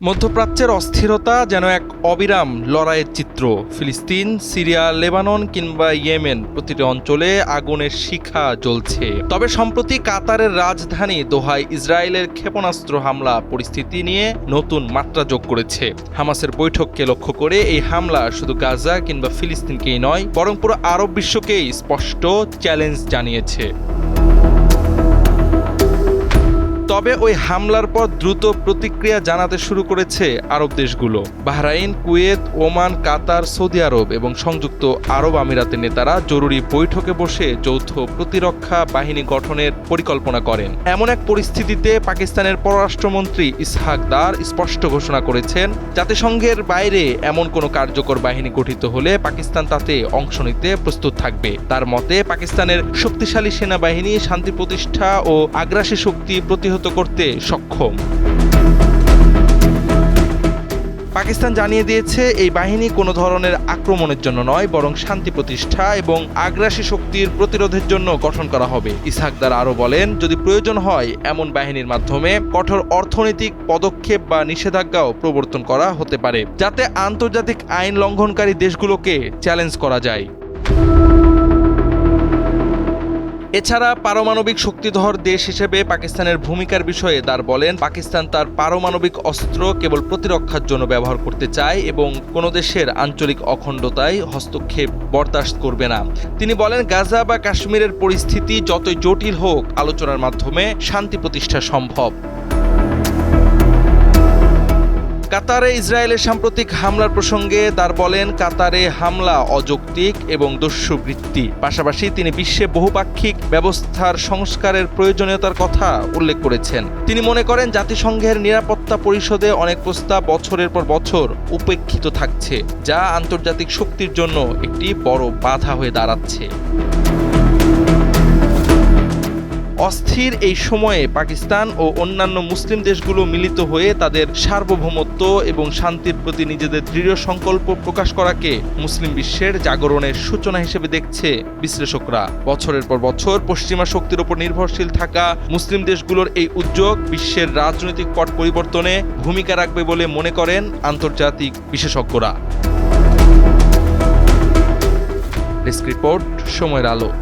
মধ্যপ্রাচ্যের অস্থিরতা যেন এক অবিরাম লড়াইয়ের চিত্র। ফিলিস্তিন, সিরিয়া, লেবানন কিংবা ইয়েমেন প্রতিটি অঞ্চলে আগুনের শিখা জ্বলছে। তবে সম্প্রতি কাতারের রাজধানী দোহায় ইসরায়েলের ক্ষেপণাস্ত্র হামলা পরিস্থিতি নিয়ে নতুন মাত্রা যোগ করেছে। হামাসের বৈঠককে লক্ষ্য করে এই হামলা শুধু গাজা কিংবা ফিলিস্তিনকেই নয়, বরং পুরো আরব বিশ্বকেই স্পষ্ট চ্যালেঞ্জ জানিয়েছে। তবে ওই হামলার পর দ্রুত প্রতিক্রিয়া জানাতে শুরু করেছে আরব দেশগুলো। Bahrain, Kuwait, Oman, Qatar, Saudi Arab এবং সংযুক্ত আরব আমিরাতের নেতারা জরুরি বৈঠকে বসে যৌথ প্রতিরক্ষা বাহিনী গঠনের পরিকল্পনা করেন। এমন এক পরিস্থিতিতে পাকিস্তানের পররাষ্ট্রমন্ত্রী ইসহাক দার স্পষ্ট ঘোষণা করেছেন, জাতিসংঘের বাইরে এমন কোনো কার্যকর বাহিনী গঠিত হলে পাকিস্তান তাতে অংশ নিতে প্রস্তুত থাকবে। তার মতে, পাকিস্তানের শক্তিশালী সেনাবাহিনী, শান্তি প্রতিষ্ঠা ও আগ্রাসী শক্তি প্রতিহত করতে সক্ষম। পাকিস্তান জানিয়ে দিয়েছে, এই বাহিনী কোনো ধরনের আক্রমণের জন্য নয়, বরং শান্তি প্রতিষ্ঠা এবং আগ্রাসী শক্তির প্রতিরোধের জন্য গঠন করা হবে। ইসহাকদার আরও বলেন, যদি প্রয়োজন হয়, এমন বাহিনীর মাধ্যমে কঠোর অর্থনৈতিক পদক্ষেপ বা নিষেধাজ্ঞাও প্রবর্তন করা হতে পারে, যাতে আন্তর্জাতিক আইন লঙ্ঘনকারী দেশগুলোকে চ্যালেঞ্জ করা যায়। এছাড়া পারমাণবিক শক্তিধর দেশ হিসেবে পাকিস্তানের ভূমিকার বিষয়ে তার বলেন, পাকিস্তান তার পারমাণবিক অস্ত্র কেবল প্রতিরক্ষার জন্য ব্যবহার করতে চায় এবং কোনো দেশের আঞ্চলিক অখণ্ডতায় হস্তক্ষেপ বরদাস্ত করবে না। তিনি বলেন, গাজা বা কাশ্মীরের পরিস্থিতি যতই জটিল হোক, আলোচনার মাধ্যমে শান্তি প্রতিষ্ঠা সম্ভব। কাতারে ইসরায়েলের সাম্প্রতিক হামলার প্রসঙ্গে দার বলেন, কাতারে হামলা অযৌক্তিক এবং দস্যুবৃত্তি। পাশাপাশি তিনি বিশ্বে বহুপাক্ষিক ব্যবস্থার সংস্কারের প্রয়োজনীয়তার কথা উল্লেখ করেছেন। তিনি মনে করেন, জাতিসংঘের নিরাপত্তা পরিষদে অনেক প্রস্তাব বছরের পর বছর উপেক্ষিত থাকছে, যা আন্তর্জাতিক শক্তির জন্য একটি বড় বাধা হয়ে দাঁড়াচ্ছে। অস্থির এই সময়ে পাকিস্তান ও অন্যান্য মুসলিম দেশগুলো মিলিত হয়ে তাদের সার্বভৌমত্ব এবং শান্তির প্রতি নিজেদের দৃঢ় সংকল্প প্রকাশ করাকে মুসলিম বিশ্বের জাগরণের সূচনা হিসেবে দেখছে বিশ্লেষকরা। বছরের পর বছর পশ্চিমা শক্তির উপর নির্ভরশীল থাকা মুসলিম দেশগুলোর এই উদ্যোগ বিশ্বের রাজনৈতিক পট পরিবর্তনে ভূমিকা রাখবে বলে মনে করেন আন্তর্জাতিক বিশেষজ্ঞরা। ডেস্ক রিপোর্ট সময়ের আলো।